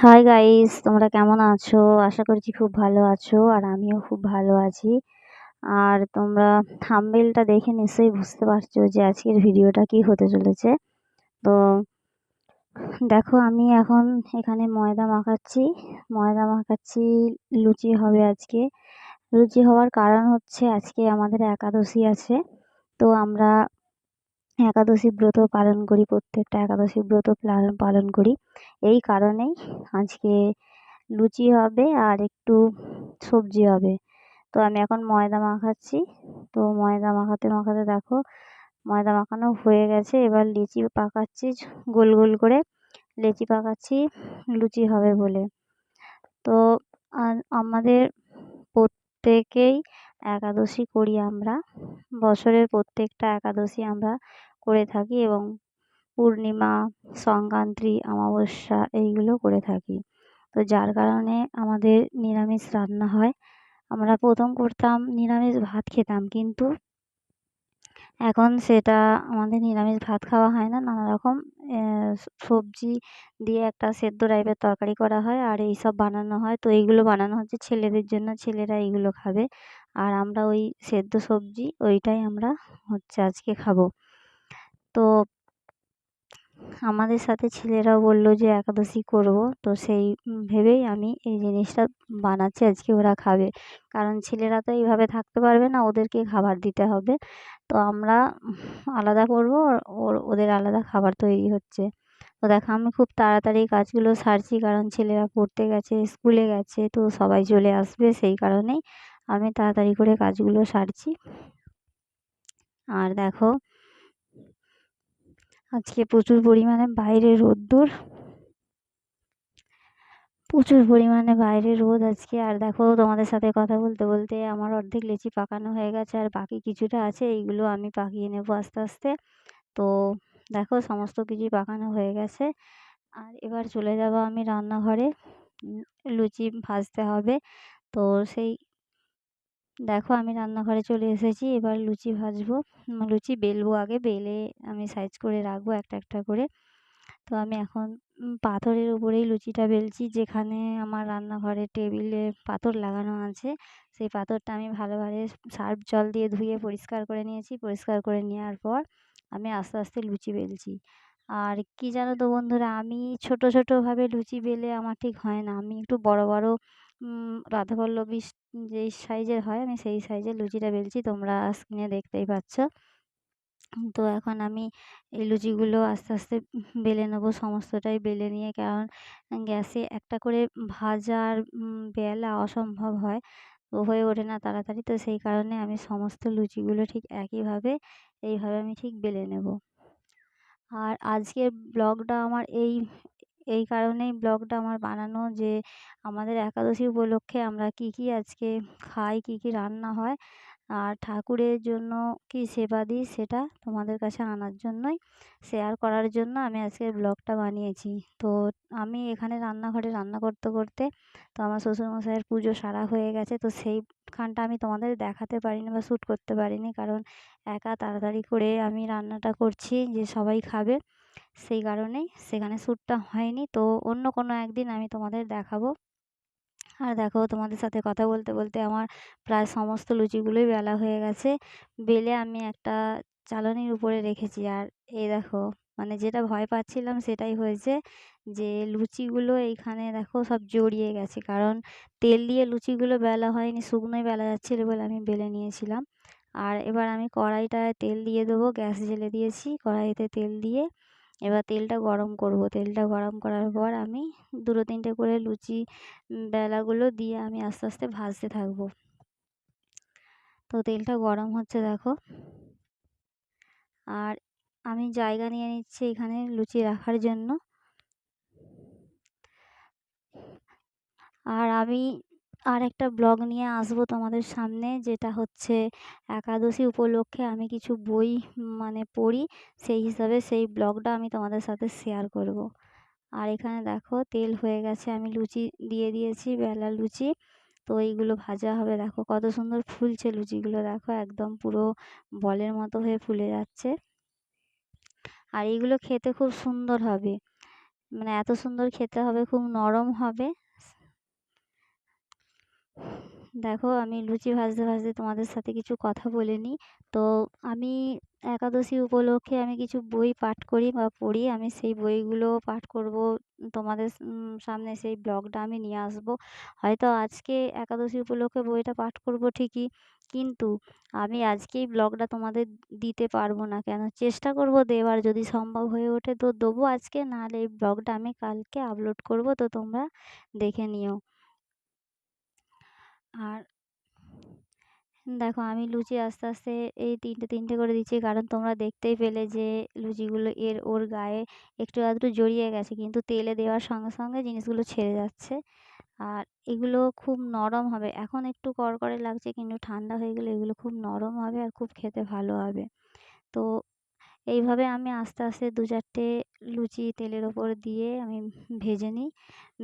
Hi guys তোমরা কেমন আছো? আশা করছি খুব ভালো আছো, আর আমিও খুব ভালো আছি। আর তোমরা থাম্বনেলটা দেখে নিশ্চয়ই বুঝতে পারছ যে আজকের ভিডিওটা কি হতে চলেছে। তো দেখো, আমি এখন এখানে ময়দা মাখাচ্ছি। ময়দা মাখাচ্ছি, লুচি হবে আজকে। লুচি হওয়ার কারণ হচ্ছে আজকে আমাদের একাদশী আছে। তো আমরা একাদশী ব্রত পালন করি, প্রত্যেকটা একাদশী ব্রত পালন করি। এই কারণেই আজকে লুচি হবে আর একটু সবজি হবে। তো আমি এখন ময়দা মাখাচ্ছি। তো ময়দা মাখাতে মাখাতে দেখো, ময়দা মাখানো হয়ে গেছে। এবার লিচি পাকাচ্ছি গোল গোল করে। লিচি পাকাচ্ছি, লুচি হবে বলে। তো আমাদের প্রত্যেকেই একাদশী করি আমরা। বছরের প্রত্যেকটা একাদশী আমরা করে থাকি এবং পূর্ণিমা, সংক্রান্তি, অমাবস্যা এইগুলো করে থাকি। তো যার কারণে আমাদের নিরামিষ রান্না হয়। আমরা প্রথম করতাম নিরামিষ ভাত খেতাম কিন্তু এখন সেটা আমাদের নিরামিষ ভাত খাওয়া হয় না। নানা রকম সবজি দিয়ে একটা সেদ্ধ টাইপের তরকারি করা হয় আর এই সব বানানো হয়। তো এইগুলো বানানো হচ্ছে ছেলেদের জন্য, ছেলেরা এইগুলো খাবে। আর আমরা ওই সেদ্ধ সবজি ওইটাই আমরা হচ্ছে আজকে খাব। তো আমাদের সাথে ছেলেরাও বলল যে, একাদশী করব। তো সেই ভেবেই আমি এই জিনিসটা বানাচ্ছি, আজকে ওরা খাবে। কারণ ছেলেরা তো এইভাবে থাকতে পারবে না, ওদেরকে খাবার দিতে হবে। তো আমরা আলাদা করব, ওর, ওদের আলাদা খাবার তৈরি হচ্ছে। তো দেখো, আমি খুব তাড়াতাড়ি কাজগুলো সারছি, কারণ ছেলেরা পড়তে গেছে, স্কুলে গেছে, তো সবাই চলে আসবে সেই কারণেই আমি তাড়াতাড়ি করে কাজগুলো সারছি। আর দেখো আজকে প্রচুর পরিমাণে বাইরে রোদ্দুর প্রচুর পরিমাণে বাইরে রোদ আজকে। আর দেখো, তোমাদের সাথে কথা বলতে বলতে আমার অর্ধেক লিচি পাকানো হয়ে গেছে, আর বাকি কিছুটা আছে, এইগুলো আমি পাকিয়ে নেব আস্তে আস্তে। তো দেখো, সমস্ত কিছুই পাকানো হয়ে গেছে। আর এবার চলে যাব আমি রান্নাঘরে। লুচি ভাজতে হবে। তো সেই দেখো আমি রান্নাঘরে চলে এসেছি, এবার লুচি ভাজবো। লুচি বেলবো আগে, বেলে আমি সাইজ করে রাখব একটা একটা করে। তো আমি এখন পাথরের উপরেই লুচিটা বেলছি, যেখানে আমার রান্নাঘরে টেবিলে পাথর লাগানো আছে। সেই পাথরটা আমি ভালোভাবে সার্ফ জল দিয়ে ধুয়ে পরিষ্কার করে নিয়েছি। পরিষ্কার করে নেওয়ার পর আমি আস্তে আস্তে লুচি বেলছি। আর কি জানো তো বন্ধুরা, আমি ছোট ছোটোভাবে লুচি বেলে আমার ঠিক হয় না। আমি একটু বড় বড় রাধাবল্লভী যেই সাইজের হয়, আমি সেই সাইজের লুচিটা বেলছি, তোমরা স্ক্রিনে দেখতেই পাচ্ছ। তো এখন আমি এই লুচিগুলো আস্তে আস্তে বেলে নেব, সমস্তটাই বেলে নিয়ে, কারণ গ্যাসে একটা করে ভাজার বেলা অসম্ভব হয় হয়ে ওঠে না তাড়াতাড়ি, তো সেই কারণে আমি সমস্ত লুচিগুলো ঠিক একইভাবে, এইভাবে আমি ঠিক বেলে নেব। আর আজকের ব্লগটা আমার এই এই কারণেই ব্লগটা আমার বানানো যে, আমাদের একাদশী উপলক্ষে আমরা কী কী আজকে খাই, কী কী রান্না হয়, আর ঠাকুরের জন্য কী সেবা দিই সেটা তোমাদের কাছে আনার জন্যই শেয়ার করার জন্য আমি আজকে ব্লগটা বানিয়েছি। তো আমি এখানে রান্নাঘরে রান্না করতে করতে তো আমার শ্বশুরমশাইয়ের পুজো সারা হয়ে গেছে তো সেইখানটা আমি তোমাদের দেখাতে পারিনি বা শ্যুট করতে পারিনি কারণ একা তাড়াতাড়ি করে আমি রান্নাটা করছি যে সবাই খাবে। সেই কারণেই সেখানে শ্যুটটা হয়নি। তো অন্য কোনো একদিন আমি তোমাদের দেখাবো। আর দেখো তোমাদের সাথে কথা বলতে বলতে আমার প্রায় সমস্ত লুচিগুলোই বেলা হয়ে গেছে। বেলে আমি একটা চালনির উপরে রেখেছি। আর এই দেখো মানে যেটা ভয় পাচ্ছিলাম সেটাই হয়েছে যে লুচিগুলো এইখানে দেখো সব জড়িয়ে গেছে। কারণ তেল দিয়ে লুচিগুলো বেলা হয়নি, শুকনোই বেলা যাচ্ছিল বলে আমি বেলে নিয়েছিলাম। আর এবার আমি কড়াইটায় তেল দিয়ে দেবো, গ্যাস জেলে দিয়েছি। কড়াইতে তেল দিয়ে এবার তেলটা গরম করব। তেলটা গরম করার পর আমি দুটো তিনটে করে লুচি বেলাগুলো দিয়ে আমি আস্তে আস্তে ভাজতে থাকব। তো তেলটা গরম হচ্ছে দেখো। আর আমি জায়গা নিয়ে নিচ্ছি এখানে লুচি রাখার জন্য। আর আমি আর একটা ব্লগ নিয়ে আসব তোমাদের সামনে, যেটা হচ্ছে একাদশী উপলক্ষে আমি কিছু বই মানে পড়ি, সেই হিসাবে সেই ব্লগটা আমি তোমাদের সাথে শেয়ার করব। আর এখানে দেখো, তেল হয়ে গেছে, আমি লুচি দিয়ে দিয়েছি, বেলা লুচি। তো এইগুলো ভাজা হবে, দেখো কত সুন্দর ফুলছে লুচিগুলো, দেখো একদম পুরো বলের মতো হয়ে ফুলে যাচ্ছে। আর এইগুলো খেতে খুব সুন্দর হবে মানে এত সুন্দর খেতে হবে, খুব নরম হবে। দেখো, আমি লুচি ভাজতে ভাজতে তোমাদের সাথে কিছু কথা বলে নিই তো আমি একাদশী উপলক্ষে আমি কিছু বই পাঠ করি বা পড়ি, আমি সেই বইগুলো পাঠ করব, তোমাদের সামনে সেই ব্লগটা আমি নিয়ে আসব। হয়তো আজকে একাদশী উপলক্ষে বইটা পাঠ করব ঠিকই, কিন্তু আমি আজকেই ব্লগটা তোমাদের দিতে পারব না কেন? চেষ্টা করব দেওয়ার, যদি সম্ভব হয়ে ওঠে তো দেবো আজকে, নাহলে এই ব্লগটা আমি কালকে আপলোড করব, তো তোমরা দেখে নিও। আর দেখো আমি লুচি আস্তে আস্তে এই তিনটে তিনটে করে দিচ্ছি। কারণ তোমরা দেখতেই পেলে যে লুচিগুলো এর, ওর গায়ে একটু আধটু জড়িয়ে গেছে। কিন্তু তেলে দেওয়ার সঙ্গে সঙ্গে জিনিসগুলো ছেড়ে যাচ্ছে। আর এগুলো খুব নরম হবে। এখন একটু কড়কড়ে লাগছে, কিন্তু ঠান্ডা হয়ে গেলে এগুলো খুব নরম হবে আর খুব খেতে ভালো হবে। তো এইভাবে আমি আস্তে আস্তে দু চারটে লুচি তেলের ওপর দিয়ে আমি ভেজে নিই।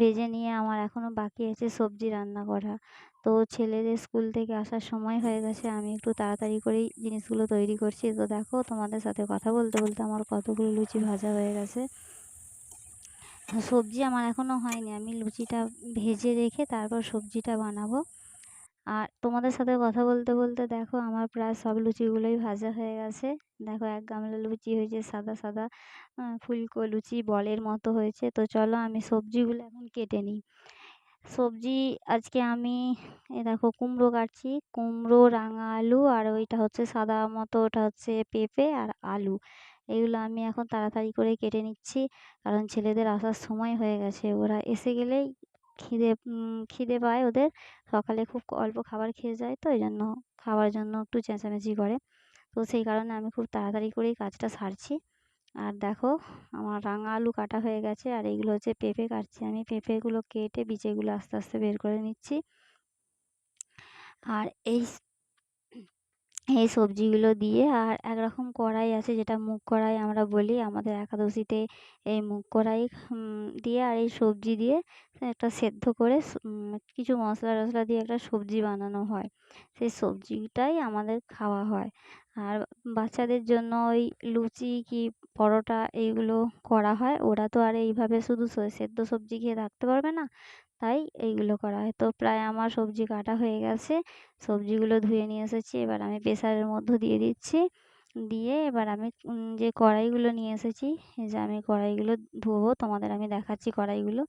ভেজে নিয়ে আমার এখনও বাকি আছে সবজি রান্না করা। তো ছেলেদের স্কুল থেকে আসার সময় হয়ে গেছে, আমি একটু তাড়াতাড়ি করেই জিনিসগুলো তৈরি করছি। তো দেখো, তোমাদের সাথে কথা বলতে বলতে আমার কতগুলো লুচি ভাজা হয়ে গেছে। সবজি আমার এখনও হয়নি, আমি লুচিটা ভেজে রেখে তারপর সবজিটা বানাবো। আর তোমাদের সাথে কথা বলতে বলতে দেখো আমার প্রায় সব লুচিগুলোই ভাজা হয়ে গেছে। দেখো এক গামলা লুচি হয়েছে সাদা সাদা ফুলকো লুচি বলের মতো হয়েছে। তো চলো আমি সবজিগুলো এখন কেটে নিই। সবজি আজকে আমি, এ দেখো কুমড়ো কাটছি। কুমড়ো, রাঙা আলু আর ওইটা হচ্ছে সাদা মতো, ওটা হচ্ছে পেঁপে আর আলু। এগুলো আমি এখন তাড়াতাড়ি করে কেটে নিচ্ছি। কারণ ছেলেদের আসার সময় হয়ে গেছে। ওরা এসে গেলেই খিদে খিদে পায় ওদের। সকালে খুব অল্প খাবার খেয়ে যায় তো এই জন্য খাওয়ার জন্য একটু চেঁচামেচি করে। তো সেই কারণে আমি খুব তাড়াতাড়ি করেই কাজটা সারছি। আর দেখো, আমার রাঙা আলু কাটা হয়ে গেছে, আর এইগুলো হচ্ছে পেঁপে কাটছি আমি। পেঁপেগুলো কেটে বিচেগুলো আস্তে আস্তে বের করে নিচ্ছি। আর এই এই সবজিগুলো দিয়ে আর একরকম কড়াই আছে যেটা মুগ কড়াই আমরা বলি। আমাদের একাদশীতে এই মুগ কড়াই দিয়ে আর এই সবজি দিয়ে একটা সেদ্ধ করে কিছু মশলা টশলা দিয়ে একটা সবজি বানানো হয়। সেই সবজিটাই আমাদের খাওয়া হয়। আর বাচ্চাদের জন্য ওই লুচি কি পরোটা এইগুলো করা হয়। ওরা তো আর এইভাবে শুধু সেদ্ধ সবজি খেয়ে থাকতে পারবে না, তাই এইগুলো করা হয়। তো প্রায় আমার সবজি কাটা হয়ে গেছে। সবজিগুলো ধুয়ে নিয়ে এসেছি। এবার আমি প্রেসারের মধ্যে দিয়ে দিচ্ছি। দিয়ে এবার আমি যে কড়াইগুলো নিয়ে এসেছি যে আমি কড়াইগুলো ধোবো, তোমাদের আমি দেখাচ্ছি কড়াইগুলো।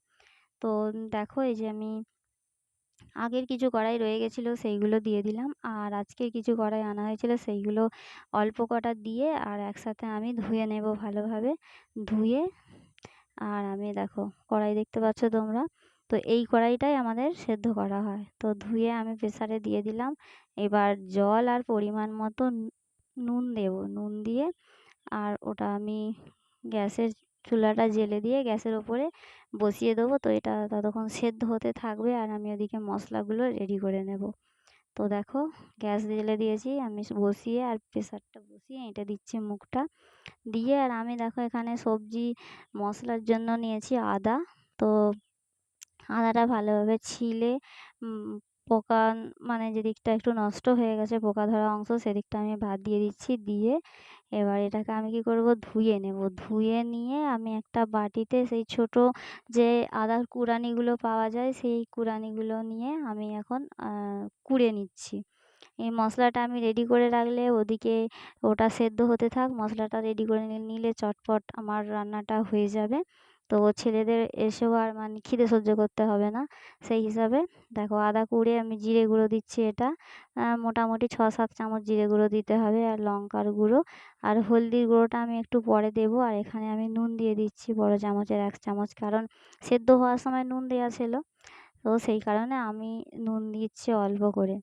তো দেখো এই যে আমি আগের কিছু কড়াই রয়ে গেছিল সেইগুলো দিয়ে দিলাম। আর আজকের কিছু কড়াই আনা হয়েছিল সেইগুলো অল্প কটা দিয়ে আর একসাথে আমি ধুয়ে নেব ভালোভাবে। ধুয়ে, আর আমি দেখো কড়াই দেখতে পাচ্ছ তোমরা? তো এই কড়াইটাই আমাদের সেদ্ধ করা হয়। তো ধুয়ে আমি প্রেসারে দিয়ে দিলাম। এবার জল আর পরিমাণ মতো নুন দেব। নুন দিয়ে আর ওটা আমি গ্যাসের চুলাটা জ্বেলে দিয়ে গ্যাসের ওপরে বসিয়ে দেবো। তো এটা ততক্ষণ সেদ্ধ হতে থাকবে আর আমি ওদিকে মশলাগুলো রেডি করে নেব। তো দেখো, গ্যাস জ্বেলে দিয়েছি, আমি বসিয়ে আর প্রেসারটা বসিয়ে এটা দিচ্ছি মুখটা দিয়ে। আর আমি দেখো এখানে সবজি মশলার জন্য নিয়েছি আদা। তো আদাটা ভালোভাবে ছিলে পোকা মানে যেদিকটা একটু নষ্ট হয়ে গেছে, পোকা ধরা অংশ সেদিকটা আমি ভাত দিয়ে দিচ্ছি, দিয়ে এবার এটাকে আমি কী করব? ধুয়ে নেব। ধুয়ে নিয়ে আমি একটা বাটিতে সেই ছোট যে আদার কুড়ানিগুলো পাওয়া যায়, সেই কুড়ানিগুলো নিয়ে আমি এখন কুড়ে নিচ্ছি। এই মশলাটা আমি রেডি করে রাখলে ওদিকে ওটা সেদ্ধ হতে থাক, মশলাটা রেডি করে নিলে চটপট আমার রান্নাটা হয়ে যাবে। তো ছেলেদের এসেও আর মানে খিদে সহ্য করতে হবে না। সেই হিসাবে দেখো আদা, কুড়ে, আমি জিরে গুঁড়ো দিচ্ছি এটা। মোটামুটি ছ সাত চামচ জিরে গুঁড়ো দিতে হবে আর লঙ্কার গুঁড়ো। আর হলদির গুঁড়োটা আমি একটু পরে দেবো আর এখানে আমি নুন দিয়ে দিচ্ছি বড় চামচের এক চামচ কারণ সেদ্ধ হওয়ার সময় নুন দেওয়া ছিল। তো সেই কারণে আমি নুন দিচ্ছি অল্প করে।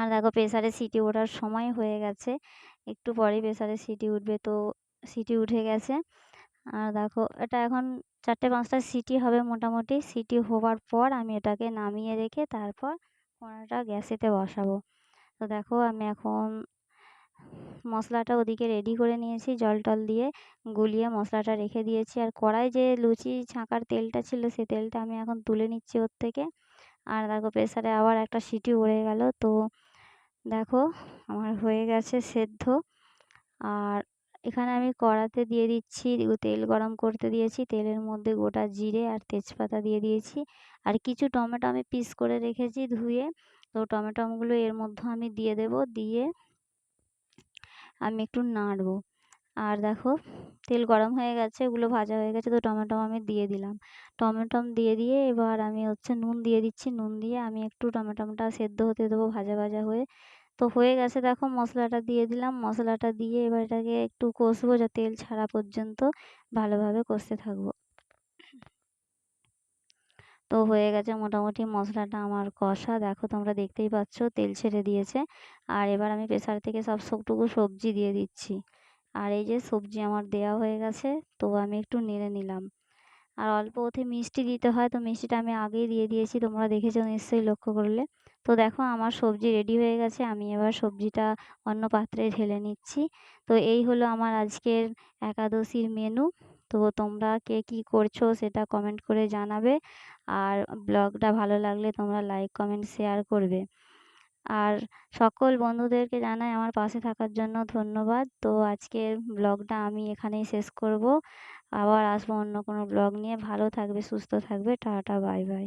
আর দেখো প্রেসারে সিটি ওঠার সময় হয়ে গেছে। একটু পরেই প্রেসারে সিটি উঠবে তো সিটি উঠে গেছে। আর দেখো, এটা এখন চারটে পাঁচটা সিটি হবে মোটামুটি। সিটি হওয়ার পর আমি এটাকে নামিয়ে রেখে তারপর কড়াটা গ্যাসেতে বসাবো। তো দেখো, আমি এখন মশলাটা ওদিকে রেডি করে নিয়েছি জল টল দিয়ে। গুলিয়ে মশলাটা রেখে দিয়েছি। আর কড়াই যে লুচি ছাঁকার তেলটা ছিল, সেই তেলটা আমি এখন তুলে নিচ্ছি ওর থেকে। আর দেখো, প্রেসারে আবার একটা সিটি উড়ে গেল। তো দেখো, আমার হয়ে গেছে সেদ্ধ। আর এখানে আমি কড়াতে দিয়ে দিচ্ছি তেল গরম করতে দিয়েছি, তেলের মধ্যে গোটা জিরে আর তেজপাতা দিয়ে দিয়েছি। আর কিছু টমেটো আমি পিস করে রেখেছি ধুয়ে। তো টমেটোগুলো এর মধ্যে আমি দিয়ে দেব, দিয়ে আমি একটু নাড়বো। আর দেখো, তেল গরম হয়ে গেছে, ওগুলো ভাজা হয়ে গেছে, তো টমেটো আমি দিয়ে দিলাম। টমেটো দিয়ে দিয়ে এবার আমি হচ্ছে নুন দিয়ে দিচ্ছি। নুন দিয়ে আমি একটু টমেটোটা সেদ্ধ হতে দেবো ভাজা ভাজা হয়ে। তো হয়ে গেছে দেখো মশলাটা দিয়ে দিলাম। মশলাটা দিয়ে এবার এটাকে একটু কষবো যা তেল ছাড়া পর্যন্ত ভালোভাবে কষতে থাকব। তো হয়ে গেছে মোটামুটি মশলাটা আমার কষা। দেখো তোমরা দেখতেই পাচ্ছ তেল ছেড়ে দিয়েছে। আর এবার আমি প্রেসার থেকে সব সবটুকু সবজি দিয়ে দিচ্ছি। আর এই যে সবজি আমার দেওয়া হয়ে গেছে, তো আমি একটু নেড়ে নিলাম। আর অল্প ওতে মিষ্টি দিতে হয়, তো মিষ্টিটা আমি আগেই দিয়ে দিয়েছি, তোমরা দেখেছ নিশ্চয়ই লক্ষ্য করলে। তো দেখো আমার সবজি রেডি হয়ে গেছে, আমি এবার সবজিটা অন্য পাত্রে ঢেলে নিচ্ছি। তো এই হলো আমার আজকের একাদশীর মেনু তো তোমরা কে কী করছ সেটা কমেন্ট করে জানাবে। আর ব্লগটা ভালো লাগলে তোমরা লাইক কমেন্ট শেয়ার করবে। আর সকল বন্ধুদেরকে জানাই আমার পাশে থাকার জন্য ধন্যবাদ। তো আজকের ব্লগটা আমি এখানেই শেষ করব। আবার আসব অন্য কোনো ব্লগ নিয়ে। ভালো থাকবে, সুস্থ থাকবে। Tata bye bye